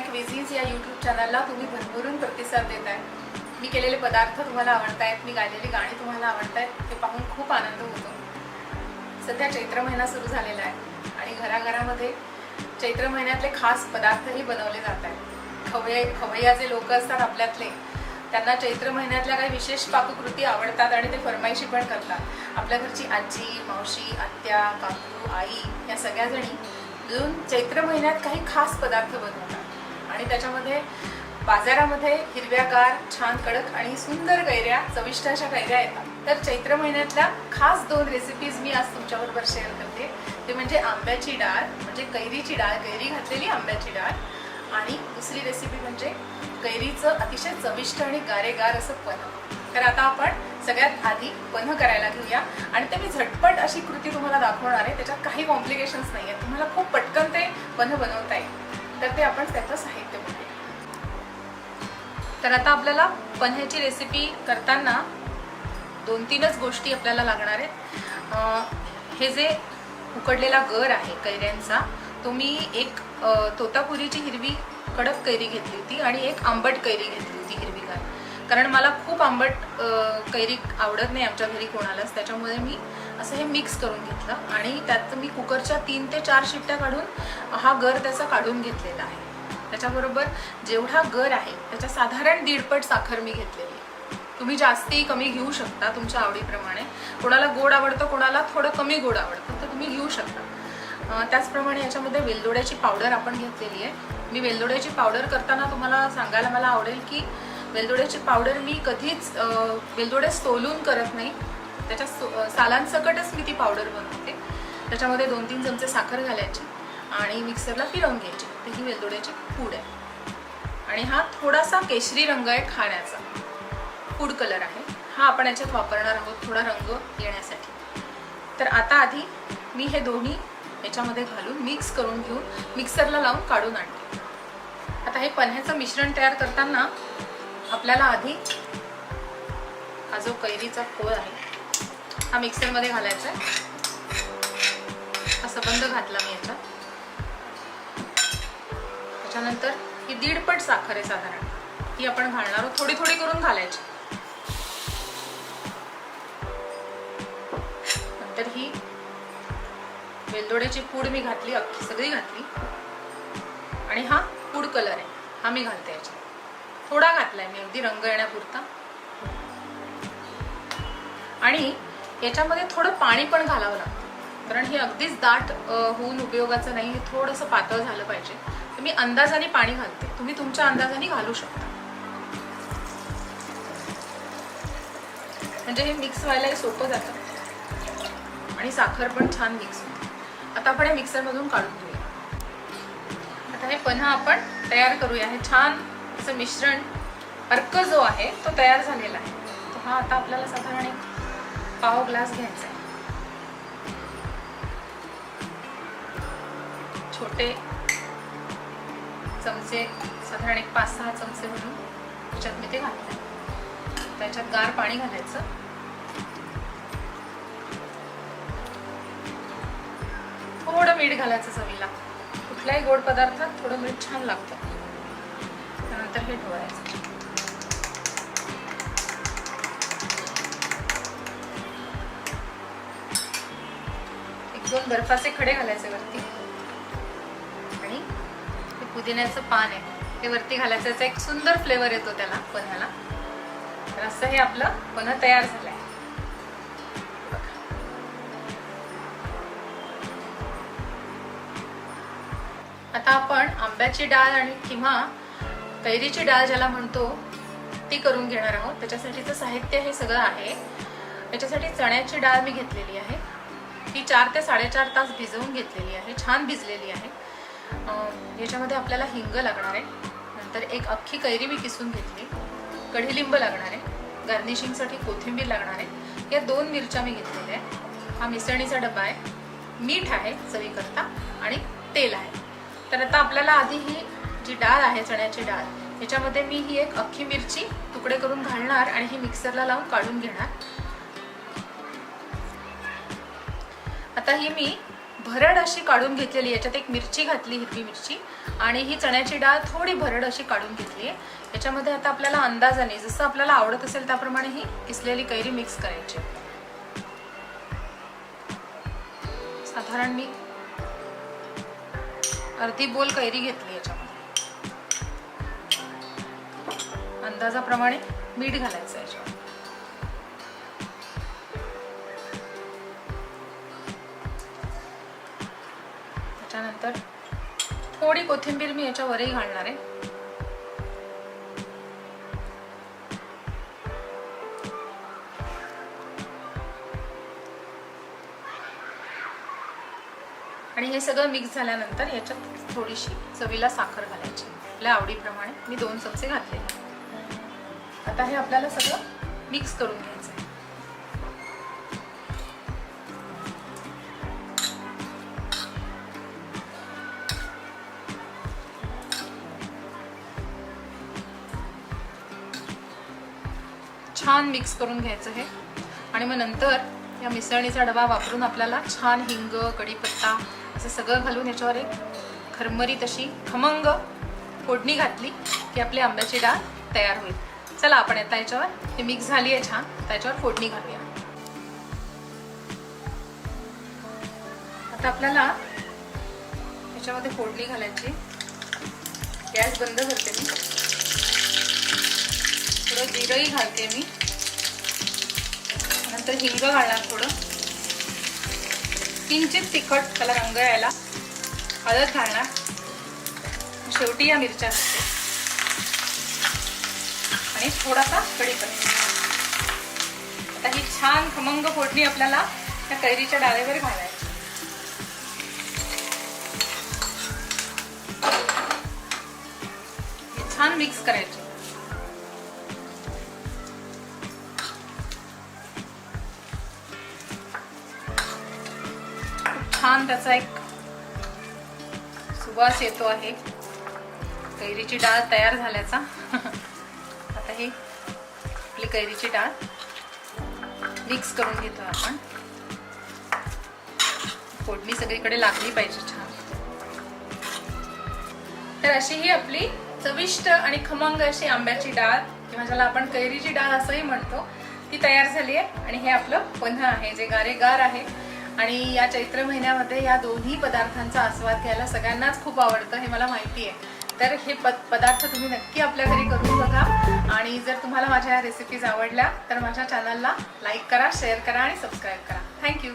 Cuisines या YouTube चॅनलला तुम्ही भरभरून प्रतिसाद देत आहे मी केलेले पदार्थ तुम्हाला आवडत आहेत मी गायलेली गाणी तुम्हाला आवडत आहेत ते पाहून खूप आनंद होतो. सध्या चैत्र महिना सुरू झालेला आहे आणि घराघरामध्ये चैत्र महिन्यातले खास पदार्थही बनवले जात आहेत. खवय खवय्या जे लोक असतात आपल्यातले त्यांना चैत्र महिन्यातल्या काही विशेष पाककृती आवडतात आणि ते फरमाईशी पण करतात. आपल्या घरची आजी मावशी आत्या काकू आई या सगळ्याजणी मिळून चैत्र महिन्यात काही खास पदार्थ बनवतात. आणि त्याच्यामध्ये बाजारामध्ये हिरव्यागार छान कडक आणि सुंदर कैऱ्या चविष्ट अशा कैऱ्या येतात. तर चैत्र महिन्यातल्या खास दोन रेसिपीज मी आज तुमच्याबरोबर शेअर करते. ते म्हणजे आंब्याची डाळ म्हणजे कैरीची डाळ कैरी घातलेली आंब्याची डाळ. आणि दुसरी रेसिपी म्हणजे कैरीचं अतिशय चविष्ट आणि गारेगार असं पन्ह तर आता आपण सगळ्यात आधी पन्ह करायला घेऊया. आणि ते मी झटपट अशी कृती तुम्हाला दाखवणार आहे. त्याच्यात काही कॉम्प्लिकेशन्स नाही आहेत तुम्हाला खूप पटकन ते पन्ह बनवता येईल. तर ते आपण त्याचं साहित्य तर आता आपल्याला पन्ह्याची रेसिपी करताना दोन तीनच गोष्टी आपल्याला लागणार आहेत. हे जे उकडलेला गर आहे कैऱ्यांचा तो मी एक तोतापुरीची हिरवी कडक कैरी घेतली होती आणि एक आंबट कैरी घेतली होती हिरवीगार. कारण मला खूप आंबट कैरी आवडत नाही आमच्या घरी कोणालाच. त्याच्यामुळे मी असं हे मिक्स करून घेतलं आणि त्यात मी कुकरच्या तीन ते चार शिट्ट्या काढून हा गर त्याचा काढून घेतलेला आहे. त्याच्याबरोबर जेवढा गर आहे त्याच्या साधारण दीडपट साखर मी घेतलेली आहे. तुम्ही जास्ती कमी घेऊ शकता तुमच्या आवडीप्रमाणे. कोणाला गोड आवडतं कोणाला थोडं कमी गोड आवडतं तर तुम्ही घेऊ शकता. त्याचप्रमाणे याच्यामध्ये वेलदोड्याची पावडर आपण घेतलेली आहे. मी वेलदोड्याची पावडर करताना तुम्हाला सांगायला मला आवडेल की वेलदोड्याची पावडर मी कधीच वेलदोडे सोलून करत नाही. त्याच्या सो- सालांसकटच मी ती पावडर बनवते. त्याच्यामध्ये दोन तीन चमचे साखर घालायची आणि मिक्सरला फिरवून घ्यायची. तर ही वेलदोड्याची पूड आहे. आणि हा थोडासा केशरी रंग आहे खाण्याचा. फूड कलर आहे. हा आपण याच्यात वापरणार आहोत थोडा रंग येण्यासाठी. तर आता आधी मी हे दोन्ही याच्यामध्ये घालून मिक्स करून घेऊन मिक्सरला लावून काढून आणते. आता हे पन्ह्याचं मिश्रण तयार करताना आपल्याला आधी हा जो कैरीचा खोल आहे हा मिक्सरमध्ये घालायचा आहे. असं बंद घातला मी याच्यात त्याच्यानंतर ही दीडपट साखर आहे साधारण. ती आपण घालणार आहोत. थोडी थोडी करून घालायची. नंतर ही वेलदोड्याची पूड मी घातली अख्खी सगळी घातली. आणि हा पूड कलर आहे. हा मी घालते याच्यात. थोडा घातलाय मी अगदी रंग येण्यापुरता. आणि याच्यामध्ये थोडं पाणी पण घालावं लागतं. कारण हे अगदीच दाट होऊन उपयोगाचं नाही. हे थोडंसं पातळ झालं पाहिजे. तर मी अंदाजाने पाणी घालते. तुम्ही तुमच्या अंदाजाने घालू शकता. म्हणजे हे मिक्स व्हायलाही सोपं जातं. आणि साखर पण छान मिक्स होते. आता आपण हे मिक्सरमधून काढून घेऊया. आता हे पन्हा आपण तयार करूया. हे छान असं मिश्रण अर्क जो आहे तो तयार झालेला आहे. तो हा आता आपल्याला साधारण एक पाव ग्लास घ्यायचा आहे. छोटे चमचे साधारण एक पाच सहा चमचे म्हणून त्याच्यात मी ते घालते त्याच्यात गार पाणी घालायचं. थोडं मीठ घालायचं चवीला. कुठल्याही गोड पदार्थात थोडं मीठ छान लागतं. त्यानंतर हे ठेवायचं. एक दोन बर्फाचे खडे घालायचे वरती. पुदिन्याचं पान आहे. ते वरती घालायचं याचा एक सुंदर फ्लेवर येतो त्याला पन्ह्याला तर असं हे आपलं पन्ह तयार झालंय. आता आपण आंब्याची डाळ आणि किंवा कैरीची डाळ ज्याला म्हणतो ती करून घेणार आहोत. त्याच्यासाठीचं साहित्य हे सगळं आहे त्याच्यासाठी चण्याची डाळ मी घेतलेली आहे. ती चार ते साडेचार तास भिजवून घेतलेली आहे छान भिजलेली आहे. याच्यामध्ये आपल्याला हिंग लागणार आहे. नंतर एक अख्खी कैरी मी किसून घेतली. कढीलिंब लागणार आहे. गार्निशिंगसाठी कोथिंबीर लागणार आहे. या दोन मिरच्या मी घेतलेल्या आहे हा मिसळणीचा डबा आहे. मीठ आहे चवीकरता आणि तेल आहे. तर आता आपल्याला आधी ही जी डाळ आहे चण्याची डाळ याच्यामध्ये मी ही एक अख्खी मिरची तुकडे करून घालणार आणि ही मिक्सरला लावून काढून घेणार. आता ही मी भरड अशी काढून घेतलेली याच्यात एक मिरची घातली हिरवी मिरची. आणि ही चण्याची डाळ थोडी भरड अशी काढून घेतली आहे. याच्यामध्ये आता आपल्याला अंदाजाने जसं आपल्याला आवडत असेल त्याप्रमाणे ही किसलेली कैरी मिक्स करायची. साधारण मी अर्धी बोल कैरी घेतली याच्यामध्ये. अंदाजाप्रमाणे मीठ घालायचं झाल्यानंतर थोडी कोथिंबीर मी याच्यावरही घालणार आहे. आणि हे सगळं मिक्स झाल्यानंतर याच्यात थोडीशी चवीला साखर घालायची. आपल्या आवडीप्रमाणे मी दोन चमचे घातले आता हे आपल्याला सगळं मिक्स करून घ्यायचं छान मिक्स करून घ्यायचं हे. आणि मग नंतर या मिसळणीचा डबा वापरून आपल्याला छान हिंग कढीपत्ता असं सगळं घालून याच्यावर एक खरमरी तशी खमंग फोडणी घातली की आपली आंब्याची डाळ तयार होईल. चला आपण आता याच्यावर हे मिक्स झाली आहे छान त्याच्यावर फोडणी घालूया. आता आपल्याला याच्यामध्ये फोडणी घालायची. गॅस बंद करते मी. थोडं जिरंही घालते मी. नंतर हिंग घालणार थोडं. किंचित तिखट त्याला रंग यायला हळद घालणार. शेवटी या मिरच्या घालते. आणि थोडासा कढीपत्ता. आता ही छान खमंग फोडणी आपल्याला त्या कैरीच्या डाळीवर घालायची. छान मिक्स करायची. छान त्याचा एक सुवास येतो आहे. कैरीची डाळ तयार झाल्याचा. आता ही आपली कैरीची डाळ मिक्स करून घेतो आपण. फोडणी सगळीकडे लागली पाहिजे छान. तर अशी ही आपली चविष्ट आणि खमंग अशी आंब्याची डाळ किंवा ज्याला आपण कैरीची डाळ असंही म्हणतो ती तयार झाली आहे. आणि हे आपलं पन्ह आहे जे गारेगार आहे. आणि या चैत्र महिन्यामध्ये या दोन्ही पदार्थांचा आस्वाद घ्यायला सगळ्यांनाच खूप आवडतं हे मला माहिती आहे. तर हे प पदार्थ तुम्ही नक्की आपल्या घरी करून बघा. आणि जर तुम्हाला माझ्या या रेसिपीज आवडल्या तर माझ्या चॅनलला लाईक करा शेअर करा आणि सबस्क्राईब करा. थँक्यू